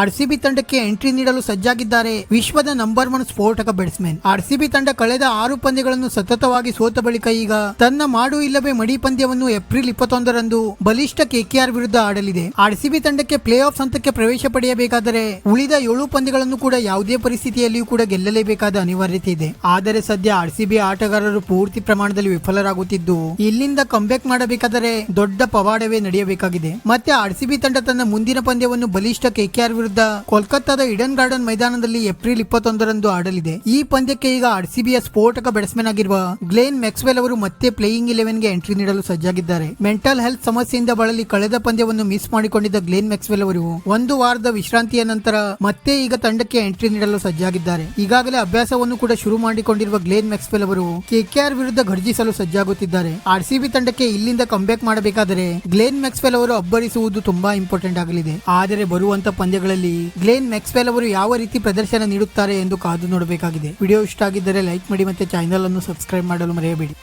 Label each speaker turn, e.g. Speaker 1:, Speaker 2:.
Speaker 1: RCB ತಂಡಕ್ಕೆ entry ನೀಡಲು ಸಜ್ಜಾಗಿದ್ದಾರೆ. ವಿಶ್ವದ ನಂಬರ್ ಒನ್ ಸ್ಫೋಟಕ ಬ್ಯಾಟ್ಸ್ಮನ್. ಆರ್ಸಿಬಿ ತಂಡ ಕಳೆದ ಆರು ಪಂದ್ಯಗಳನ್ನು ಸತತವಾಗಿ ಸೋತ ಬಳಿಕ ಈಗ ತನ್ನ ಮಾಡು ಇಲ್ಲವೇ ಮಡಿ ಪಂದ್ಯವನ್ನು ಏಪ್ರಿಲ್ ಇಪ್ಪತ್ತೊಂದರಂದು ಬಲಿಷ್ಠ ಕೆಕೆಆರ್ ವಿರುದ್ಧ ಆಡಲಿದೆ. ಆರ್ಸಿಬಿ ತಂಡಕ್ಕೆ ಪ್ಲೇ ಆಫ್ ಹಂತಕ್ಕೆ ಪ್ರವೇಶ ಪಡೆಯಬೇಕಾದರೆ ಉಳಿದ ಏಳು ಪಂದ್ಯಗಳನ್ನು ಕೂಡ ಯಾವುದೇ ಪರಿಸ್ಥಿತಿಯಲ್ಲಿಯೂ ಕೂಡ ಗೆಲ್ಲಲೇಬೇಕಾದ ಅನಿವಾರ್ಯತೆ ಇದೆ. ಆದರೆ ಸದ್ಯ ಆರ್ಸಿಬಿ ಆಟಗಾರರು ಪೂರ್ತಿ ಪ್ರಮಾಣದಲ್ಲಿ ವಿಫಲರಾಗುತ್ತಿದ್ದು, ಇಲ್ಲಿಂದ ಕಂಬ್ಯಾಕ್ ಮಾಡಬೇಕಾದರೆ ದೊಡ್ಡ ಪವಾಡವೇ ನಡೆಯಬೇಕಾಗಿದೆ. ಮತ್ತೆ ಆರ್ಸಿಬಿ ತಂಡ ತನ್ನ ಮುಂದಿನ ಪಂದ್ಯವನ್ನು ಬಲಿಷ್ಠ ಕೆಕೆಆರ್ ವಿರುದ್ಧ ಕೋಲ್ಕತ್ತಾದ ಇಡನ್ ಗಾರ್ಡನ್ ಮೈದಾನದಲ್ಲಿ ಏಪ್ರಿಲ್ ಇಪ್ಪತ್ತೊಂದರಂದು ಆಡಲಿದೆ. ಈ ಪಂದ್ಯಕ್ಕೆ ಈಗ ಆರ್ಸಿಬಿಯ ಸ್ಫೋಟಕ ಬ್ಯಾಟ್ಸ್ಮನ್ ಆಗಿರುವ ಗ್ಲೇನ್ ಮ್ಯಾಕ್ಸ್ವೆಲ್ ಅವರು ಮತ್ತೆ ಪ್ಲೇಯಿಂಗ್ ಇಲೆವೆನ್ಗೆ ಎಂಟ್ರಿ ನೀಡಲು ಸಜ್ಜಾಗಿದ್ದಾರೆ. ಮೆಂಟಲ್ ಹೆಲ್ತ್ ಸಮಸ್ಯೆಯಿಂದ ಬಳಲಿ ಕಳೆದ ಪಂದ್ಯವನ್ನು ಮಿಸ್ ಮಾಡಿಕೊಂಡಿದ್ದ ಗ್ಲೇನ್ ಮ್ಯಾಕ್ಸ್ವೆಲ್ ಅವರು ಒಂದು ವಾರದ ವಿಶ್ರಾಂತಿಯ ನಂತರ ಮತ್ತೆ ಈಗ ತಂಡಕ್ಕೆ ಎಂಟ್ರಿ ನೀಡಲು ಸಜ್ಜಾಗಿದ್ದಾರೆ. ಈಗಾಗಲೇ ಅಭ್ಯಾಸವನ್ನು ಕೂಡ ಶುರು ಮಾಡಿಕೊಂಡಿರುವ ಗ್ಲೇನ್ ಮ್ಯಾಕ್ಸ್ವೆಲ್ ಅವರು ಕೆಕೆಆರ್ ವಿರುದ್ಧ ಘರ್ಜಿಸಲು ಸಜ್ಜಾಗುತ್ತಿದ್ದಾರೆ. ಆರ್ಸಿಬಿ ತಂಡಕ್ಕೆ ಇಲ್ಲಿಂದ ಕಂಬ್ಯಾಕ್ ಮಾಡಬೇಕಾದರೆ ಗ್ಲೇನ್ ಮ್ಯಾಕ್ಸ್ವೆಲ್ ಅವರು ಅಬ್ಬರಿಸುವುದು ತುಂಬಾ ಇಂಪಾರ್ಟೆಂಟ್ ಆಗಲಿದೆ. ಆದರೆ ಬರುವಂತ ಪಂದ್ಯಗಳಲ್ಲಿ ಗ್ಲೇನ್ ಮ್ಯಾಕ್ಸ್ವೆಲ್ ಅವರು ಯಾವ ರೀತಿ ಪ್ರದರ್ಶನ ನೀಡುತ್ತಾರೆ ಎಂದು ಕಾದು ನೋಡಬೇಕಾಗಿದೆ. ವಿಡಿಯೋ ಇಷ್ಟ ಆಗಿದ್ದರೆ ಲೈಕ್ ಮಾಡಿ ಮತ್ತೆ ಚಾನೆಲ್ ಅನ್ನು ಸಬ್ಸ್ಕ್ರೈಬ್ ಮಾಡಲು ಮರೆಯಬೇಡಿ.